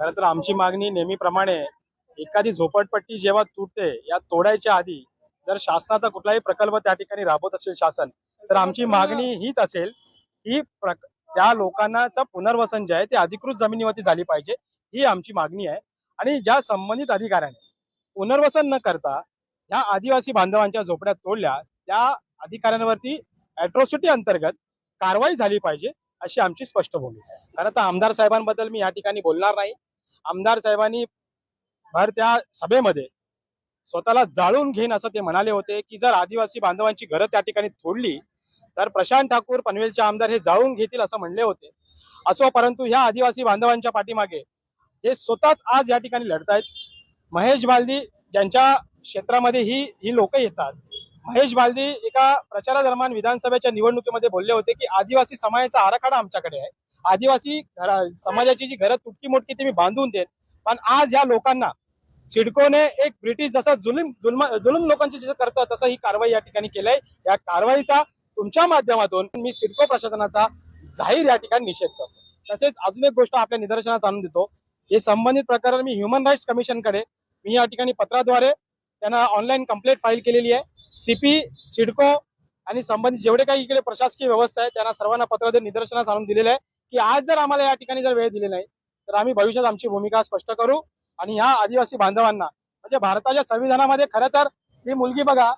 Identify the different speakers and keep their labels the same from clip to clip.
Speaker 1: खरं तर आमची मागणी नेहमीप्रमाणे एखादी झोपडपट्टी जेव्हा तुटते या तोडायच्या आधी जर शासनाचा कुठलाही प्रकल्प त्या ठिकाणी राबवत असेल शासन तर आमची मागणी हीच असेल की त्या लोकांनाचं पुनर्वसन जे आहे ते अधिकृत जमिनीवरती झाली पाहिजे ही आमची मागणी आहे. आणि ज्या संबंधित अधिकाऱ्याने पुनर्वसन न करता ह्या आदिवासी बांधवांच्या झोपड्या तोडल्या त्या अधिकाऱ्यांवरती अॅट्रॉसिटी अंतर्गत कारवाई झाली पाहिजे अशी आमची स्पष्ट भूमिका आहे खरं तर आमदार साहेबांबद्दल मी या ठिकाणी बोलणार नाही. आमदार साहेबांनी भर त्या सभेमध्ये स्वतःला जाळून घेईन असं ते म्हणाले होते की जर आदिवासी बांधवांची घरं त्या ठिकाणी तोडली तर प्रशांत ठाकूर पनवेलचे आमदार हे जाळून घेतील असं म्हणले होते. असो परंतु ह्या आदिवासी बांधवांच्या पाठीमागे हे स्वतःच आज या ठिकाणी लढतायत. महेश बालदी ज्यांच्या क्षेत्रामध्ये ही ही लोक येतात. महेश बालदी एका प्रचारादरम्यान विधानसभेच्या निवडणुकीमध्ये बोलले होते की आदिवासी समाजाचा आराखडा आमच्याकडे आहे. आदिवासी घरा- समाजाची जी घरं तुटकी मोठकी ती मी बांधून देत पण आज या लोकांना सिडकोने एक ब्रिटिश जसा जुलम जुलम जुलम लोकांची जसं करतं तसं ही कारवाई या ठिकाणी केलंय. या कारवाईचा तुमच्या माध्यमातून मी सिडको प्रशासनाचा जाहीर या ठिकाणी निषेध करतो. तसेच अजून एक गोष्ट आपल्या निदर्शनास आणून देतो. हे संबंधित प्रकरण मी ह्युमन राईट्स कमिशनकडे मी या ठिकाणी पत्राद्वारे त्यांना ऑनलाईन कंप्लेंट फाईल केलेली आहे. सीपी सिडको आणि संबंधित जेवढे काही इकडे प्रशासकीय व्यवस्था आहे त्यांना सर्वांना पत्र निदर्शनास आणून दिलेलं आहे. की आज जर आम्हाला या ठिकाणी जर वेळ दिली नाही तर आम्ही भविष्यात आमची भूमिका स्पष्ट करू आणि ह्या आदिवासी बांधवांना म्हणजे भारताच्या संविधानामध्ये खरं तर ही मुलगी बघा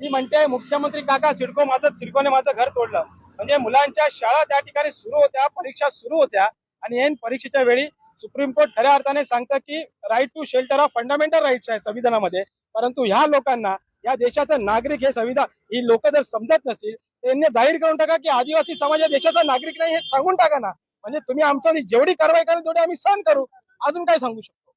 Speaker 1: ती म्हणते मुख्यमंत्री काका सिडको माझं सिडकोने माझं घर तोडलं. म्हणजे मुलांच्या शाळा त्या ठिकाणी सुरू होत्या परीक्षा सुरू होत्या आणि ऐन परीक्षेच्या वेळी सुप्रीम कोर्ट खऱ्या अर्थाने सांगतं की right to shelter of fundamental rights आहे संविधानामध्ये. परंतु ह्या लोकांना या देशाचं नागरिक हे संविधान ही लोक जर समजत नसतील त्यांनी जाहीर करून टाका की आदिवासी समाज या देशाचा नागरिक नाही हे सांगून टाका ना. म्हणजे तुम्ही आमच्यावर जेवढी कारवाई कराल तेवढी आम्ही सहन करू. अजून काय सांगू शकतो?